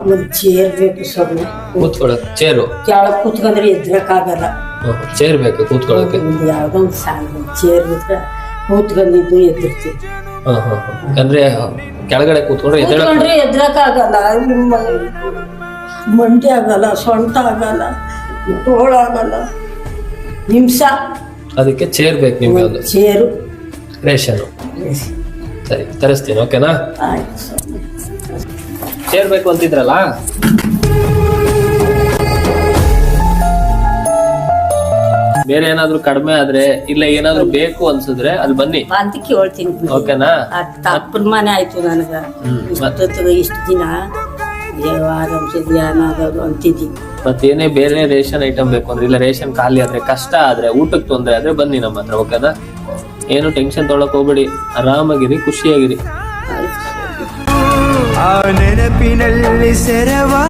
ಒಂದು ಚೇರ್ ಬೇಕು ಸ್ವಾಮಿ ಕೂತ್ಕೊಳ್ಳೋಕೆ ಚೇರು ಕೆಳಗೆ ಕೂತ್ಕೊಂಡ್ರೆ ಎದ್ರಕ್ಕಾಗಲ್ಲ. ಚೇರ್ ಬೇಕು ಕೂತ್ಕೊಳ್ಳೋಕೆ? ಒಂದು ಯಾವುದೋ ಒಂದು ಸಾಲ ಚೇರ್ ಬಿಟ್ರೆ ಕೂತ್ಕೊಂಡಿದ್ದು ಎದ್ದಿರ್ತೀವಿ. ಹ, ಹ. ಅಂದ್ರೆ ಕೆಳಗಡೆ ಕೂತ್ಕೊಂಡ್ರೆ ಕೂತ್ಕೊಂಡ್ರೆ ಎದ್ರಕ್ಕಾಗಲ್ಲ. ನಿಮ್ಮ ಮಂಡಿ ಆಗಲ್ಲ ಸೊಂಟ ಆಗಲ್ಲ ತೋಳಾಗಲ್ಲ ಹಿಂಸ ಅದಕ್ಕೆ ಚೇರ್ ಬೇಕು ನಿಮ್ಗೆ ಒಂದು ಚೇರು ರೇಷನ್ ಸರಿ ತರಿಸ್ತೀನಿ ಓಕೆನಾ ಆಯ್ತು ಸ್ವಾಮಿ ಚೇರ್ ಬೇಕು ಅಂತಿದ್ರಲ್ಲ? ಬೇರೆ ಏನಾದ್ರು ಕಡಿಮೆ ಆದ್ರೆ ಇಲ್ಲ ಏನಾದ್ರು ಬೇಕು ಅನ್ಸಿದ್ರೆ ಅಲ್ಲಿ ಬನ್ನಿ. ಅಂತ ಕೇಳ್ತೀನಿ ಬಿಡಿ. ಓಕೆನಾ? ಅದ್ ತಪ್ಪನ ಮನೆ ಆಯ್ತು ನನಗ. ಇಷ್ಟೊತ್ತಿಗೆ ಇಷ್ಟು ದಿನ ದೇವ ಆರಾಮ್ಸೆ ಧ್ಯಾನ ಆಗೋದು ಅಂತಿದ್ದೀನಿ ಮತ್ತೇನೇ ಬೇರೆ ರೇಷನ್ ಐಟಮ್ ಬೇಕು ಅಂದ್ರೆ ಇಲ್ಲ ರೇಷನ್ ಖಾಲಿ ಆದ್ರೆ ಕಷ್ಟ ಆದ್ರೆ ಊಟಕ್ಕೆ ತೊಂದ್ರೆ ಆದ್ರೆ ಬನ್ನಿ ನಮ್ಮ ಹತ್ರ ಓಕೆನಾ? ಏನು ಟೆನ್ಷನ್ ತೊಗೊಳಕ್ ಹೋಗ್ಬೇಡಿ. ಆರಾಮಾಗಿರಿ ಖುಷಿಯಾಗಿರಿ. ಆಯ್ತು. ನೆನಪಿನಲ್ಲಿ ಸೆರವ